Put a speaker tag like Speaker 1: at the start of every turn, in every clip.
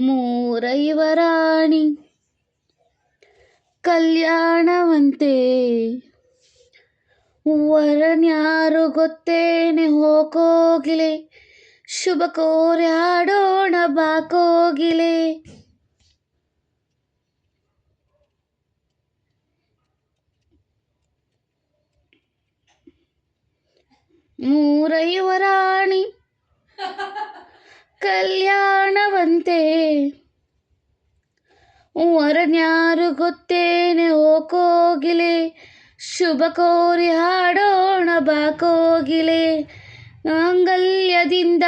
Speaker 1: ಮೂರೈವರಾಣಿ ಕಲ್ಯಾಣವಂತೆ ವರನ್ಯಾರು ಗೊತ್ತೇನೆ ಹೋಗೋಗಿಲೆ ಶುಭ ಕೋರಿ ಹಾಡೋಣ ಬಾಕೋಗಿಲೆ. ಮೂರೈವರಾಣಿ ಕಲ್ಯಾಣವಂತೆ. ವರನ್ಯಾರು ಗೊತ್ತೇನೆ ಓಕೋಗಿಲೆ ಶುಭ ಕೋರಿ ಹಾಡೋಣ ಬಾಕೋಗಿಲೆ ಮಾಂಗಲ್ಯದಿಂದ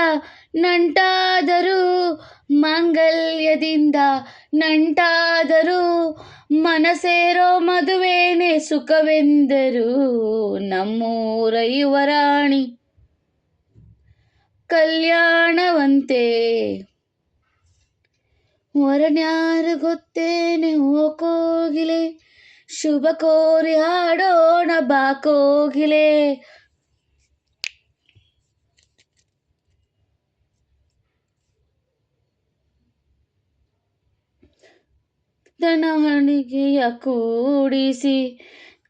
Speaker 1: ನಂಟಾದರು ಮಾಂಗಲ್ಯದಿಂದ ನಂಟಾದರು ಮನಸೇರೋ ಮದುವೆನೇ ಸುಖವೆಂದರು ನಮ್ಮೂರ ಯುವರಾಣಿ ಕಲ್ಯಾಣವಂತೆ. ವರನ್ಯಾರು ಗೊತ್ತೇನೆ ಹೋಕೋಗಿಲೆ ಶುಭ ಕೋರಿ ಹಾಡೋಣ ಬಾಕೋಗಿಲೆ. ದನ ಹಣಿಗೆಯ ಕೂಡಿಸಿ,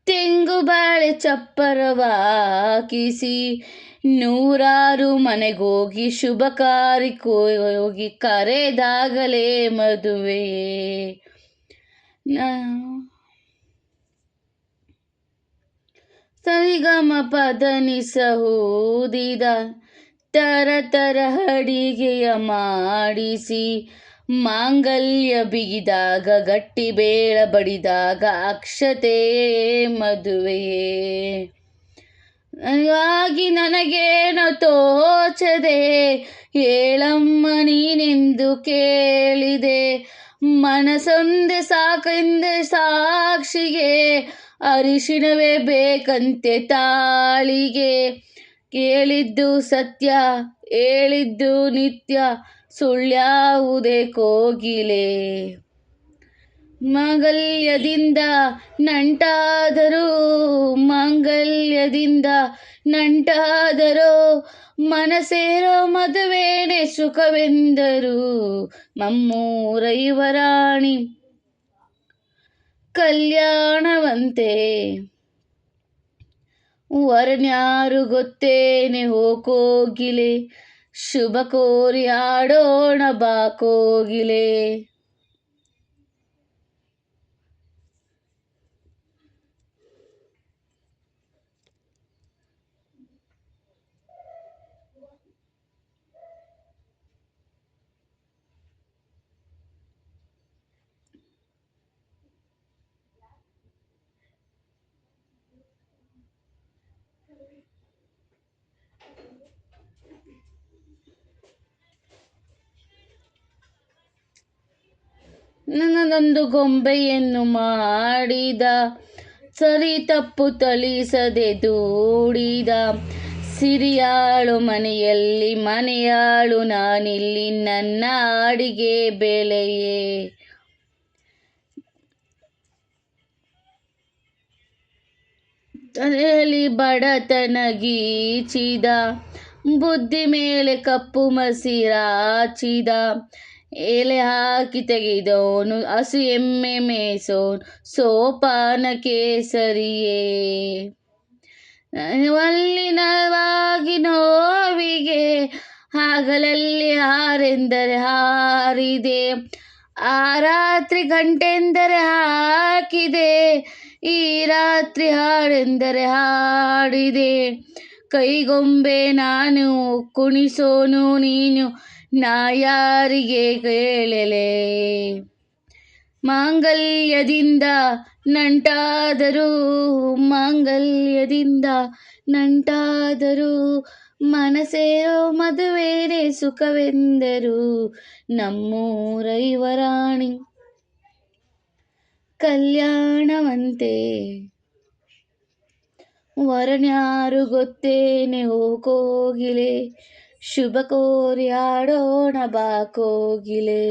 Speaker 1: ತೆಂಗು ಬಾಳೆ ಚಪ್ಪರವಾಕಿಸಿ, ನೂರಾರು ಮನೆಗೋಗಿ ಶುಭ ಹೋಗಿ ಕರೆದಾಗಲೇ ಮದುವೆ. ಸರಿಗಮ ಪದನಿಸಹೂದಿದ ತರ ತರ ಅಡಿಗೆಯ ಮಾಡಿಸಿ ಮಾಂಗಲ್ಯ ಬಿಗಿದಾಗ, ಗಟ್ಟಿ ಬೇಳ ಬಡಿದಾಗ, ಅಕ್ಷತೆ ಮದುವೆಯೇ. ಆಗಿ ನನಗೇನೋ ತೋಚದೆ ಏಳಮ್ಮ ನೀನೆಂದು ಕೇಳಿದೆ. ಮನಸೊಂದೆ ಸಾಕೆಂದೆ ಸಾಕ್ಷಿಗೆ, ಅರಿಶಿಣವೇ ಬೇಕಂತೆ ತಾಳಿಗೆ. ಕೇಳಿದ್ದು ಸತ್ಯ, ಹೇಳಿದ್ದು ನಿತ್ಯ ಸುಳ್ಯಾವುದೇ ಕೋಗಿಲೆ. ಮಂಗಲ್ಯದಿಂದ ನಂಟಾದರೂ ಮಂಗಲ್ಯದಿಂದ ನಂಟಾದರೋ ಮನಸೇರೋ ಮದುವೆನೆ ಸುಖವೆಂದರು ಮಮ್ಮೂರೈವರಾಣಿ ಕಲ್ಯಾಣವಂತೆ. ವರನ್ಯಾರು ಗೊತ್ತೇನೆ ಹೋಗೋಗಿಲೆ ಶುಭ ಕೋರಿ ಆಡೋಣ ಬಾಕೋಗಿಲೆ ನನ್ನದೊಂದು ಗೊಂಬೆಯನ್ನು ಮಾಡಿದ, ಸರಿ ತಪ್ಪು ತಳಿಸದೆ ದೂಡಿದ. ಸಿರಿಯಾಳು ಮನೆಯಲ್ಲಿ, ಮನೆಯಾಳು ನಾನಿಲ್ಲಿ, ನನ್ನ ಅಡಿಗೆ ಬೆಲೆಯೇ? ತಲೆಯಲ್ಲಿ ಬಡತನ ಗೀಚಿದ, ಬುದ್ಧಿ ಮೇಲೆ ಕಪ್ಪು ಮಸಿರಾಚಿದ ಎಲೆ ಹಾಕಿ ತೆಗೆದವನು, ಹಸು ಎಮ್ಮೆ ಮೇಸೋನು ಸೋಪಾನ ಕೇಸರಿಯೇ. ನವಾಗಿ ನೋವಿಗೆ ಹಾಗಲಲ್ಲಿ ಹಾರೆಂದರೆ ಹಾರಿದೆ, ಆ ರಾತ್ರಿ ಗಂಟೆಂದರೆ ಹಾಕಿದೆ, ಈ ರಾತ್ರಿ ಹಾಡೆಂದರೆ ಹಾಡಿದೆ. ಕೈಗೊಂಬೆ ನಾನು ಕುಣಿಸೋನು ನೀನು ನಾ ಯಾರಿಗೆ ಕೇಳಲೆ. ಮಾಂಗಲ್ಯದಿಂದ ನಂಟಾದರೂ ಮಾಂಗಲ್ಯದಿಂದ ನಂಟಾದರೂ ಮನಸೇರೋ ಮದುವೆನೇ ಸುಖವೆಂದರು. ನಮ್ಮೂರೈವರಾಣಿ ಕಲ್ಯಾಣವಂತೆ. ವರನ್ಯಾರು ಗೊತ್ತೇನೆ ಹೋಗೋಗಿಲೆ. ಶುಭ ಕೋರಿ ಆಡೋಣ ಬಾಕೋಗಿಲೆ